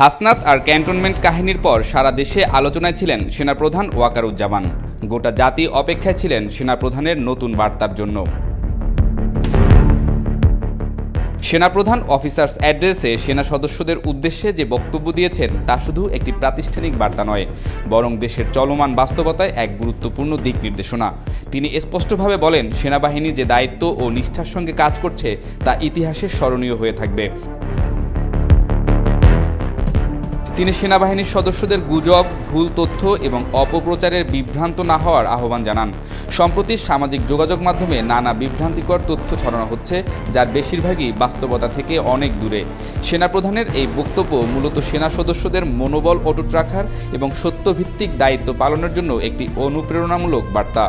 হাসনাত আর cantonment কাহিনীর পর সারা দেশে আলোচনায় ছিলেন সেনাপ্রধান ওয়াকারুজ্জামান। গোটা জাতি অপেক্ষায় ছিলেন সেনাপ্রধানের নতুন বার্তার জন্য। সেনাপ্রধান অফিসার্স অ্যাড্রেসে সেনা সদস্যদের উদ্দেশ্যে যে বক্তব্য দিয়েছেন তা শুধু একটি প্রাতিষ্ঠানিক বার্তা নয়, বরং দেশের চলমান বাস্তবতায় এক গুরুত্বপূর্ণ দিক নির্দেশনা। তিনি স্পষ্টভাবে বলেন, সেনাবাহিনী যে দায়িত্ব ও নিষ্ঠার সঙ্গে কাজ করছে তা ইতিহাসে স্মরণীয় হয়ে থাকবে। তিনি সেনাবাহিনীর সদস্যদের গুজব, ভুল তথ্য এবং অপপ্রচারের বিভ্রান্ত না হওয়ার আহ্বান জানান। সম্প্রতি সামাজিক যোগাযোগ মাধ্যমে নানা বিভ্রান্তিকর তথ্য ছড়ানো হচ্ছে, যার বেশিরভাগই বাস্তবতা থেকে অনেক দূরে। সেনাপ্রধানের এই বক্তব্য মূলত সেনা সদস্যদের মনোবল অটুট রাখার এবং সত্যভিত্তিক দায়িত্ব পালনের জন্য একটি অনুপ্রেরণামূলক বার্তা।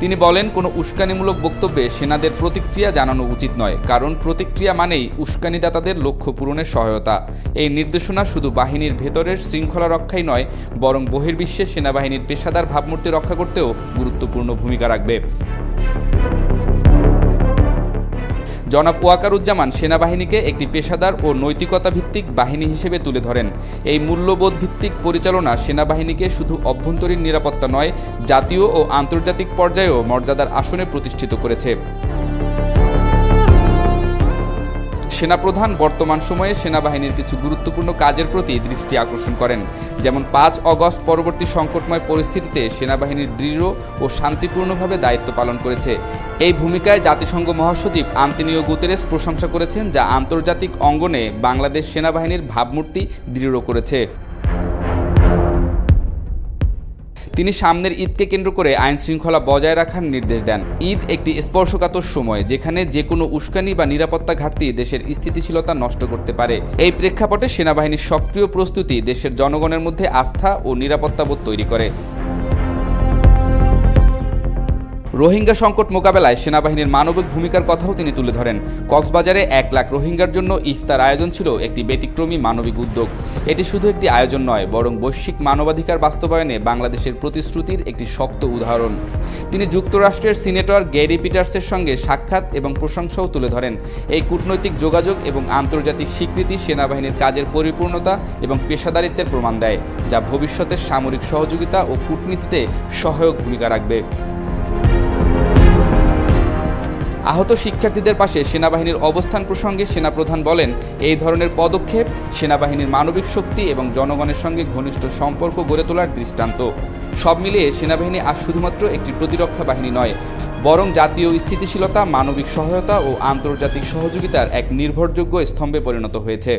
তিনি বলেন, কোনো উস্কানিমূলক বক্তব্যে সেনাদের প্রতিক্রিয়া জানানো উচিত নয়, কারণ প্রতিক্রিয়া মানেই উস্কানিদাতাদের লক্ষ্য পূরণের সহায়তা। এই নির্দেশনা শুধু বাহিনীর ভেতরের শৃঙ্খলা রক্ষাই নয়, বরং বহির্বিশ্বে সেনাবাহিনীর পেশাদার ভাবমূর্তি রক্ষা করতেও গুরুত্বপূর্ণ ভূমিকা রাখবে। জনাব ওয়াকারুজ্জামান সেনাবাহিনীকে একটি পেশাদার ও নৈতিকতা ভিত্তিক বাহিনী হিসেবে তুলে ধরেন। এই মূল্যবোধ ভিত্তিক পরিচালনা সেনাবাহিনীকে শুধু অভ্যন্তরীণ নিরাপত্তা নয়, জাতীয় ও আন্তর্জাতিক পর্যায়েও মর্যাদার আসনে প্রতিষ্ঠিত করেছে। সেনাপ্রধান বর্তমান সময়ে সেনাবাহিনীর কিছু গুরুত্বপূর্ণ কাজের প্রতি দৃষ্টি আকর্ষণ করেন, যেমন পাঁচ অগস্ট পরবর্তী সংকটময় পরিস্থিতিতে সেনাবাহিনীর দৃঢ় ও শান্তিপূর্ণভাবে দায়িত্ব পালন করেছে। এই ভূমিকায় জাতিসংঘ মহাসচিব আন্তনিও গুতেরেস প্রশংসা করেছেন, যা আন্তর্জাতিক অঙ্গনে বাংলাদেশ সেনাবাহিনীর ভাবমূর্তি দৃঢ় করেছে। তিনি সামনের ঈদকে কেন্দ্র করে আইন শৃঙ্খলা বজায় রাখার নির্দেশ দেন। ঈদ একটি স্পর্শকাতর সময়, যেখানে যে কোনো উস্কানি বা নিরাপত্তা ঘাটতি দেশের স্থিতিশীলতা নষ্ট করতে পারে। এই প্রেক্ষাপটে সেনাবাহিনীর সক্রিয় প্রস্তুতি দেশের জনগণের মধ্যে আস্থা ও নিরাপত্তাবোধ তৈরি করে। রোহিঙ্গা সংকট মোকাবেলায় সেনাবাহিনীর মানবিক ভূমিকার কথাও তিনি তুলে ধরেন। কক্সবাজারে এক লাখ রোহিঙ্গার জন্য ইফতার আয়োজন ছিল একটি ব্যতিক্রমী মানবিক উদ্যোগ। এটি শুধু একটি আয়োজন নয়, বরং বৈশ্বিক মানবাধিকার বাস্তবায়নে বাংলাদেশের প্রতিশ্রুতির একটি শক্ত উদাহরণ। তিনি যুক্তরাষ্ট্রের সিনেটর গ্যারি পিটার্সের সঙ্গে সাক্ষাৎ এবং প্রশংসাও তুলে ধরেন। এই কূটনৈতিক যোগাযোগ এবং আন্তর্জাতিক স্বীকৃতি সেনাবাহিনীর কাজের পরিপূর্ণতা এবং পেশাদারিত্বের প্রমাণ দেয়, যা ভবিষ্যতের সামরিক সহযোগিতা ও কূটনীতিতে সহায়ক ভূমিকা রাখবে। আহত শিক্ষার্থীদের পাশে সেনাবাহিনীর অবস্থান প্রসঙ্গে সেনাপ্রধান বলেন, এই ধরনের পদক্ষেপ সেনাবাহিনীর মানবিক শক্তি এবং জনগণের সঙ্গে ঘনিষ্ঠ সম্পর্ক গড়ে তোলার দৃষ্টান্ত। সব মিলিয়ে সেনাবাহিনী আর শুধুমাত্র একটি প্রতিরক্ষা বাহিনী নয়, বরং জাতীয় স্থিতিশীলতা, মানবিক সহায়তা ও আন্তর্জাতিক সহযোগিতার এক নির্ভরযোগ্য স্তম্ভে পরিণত হয়েছে।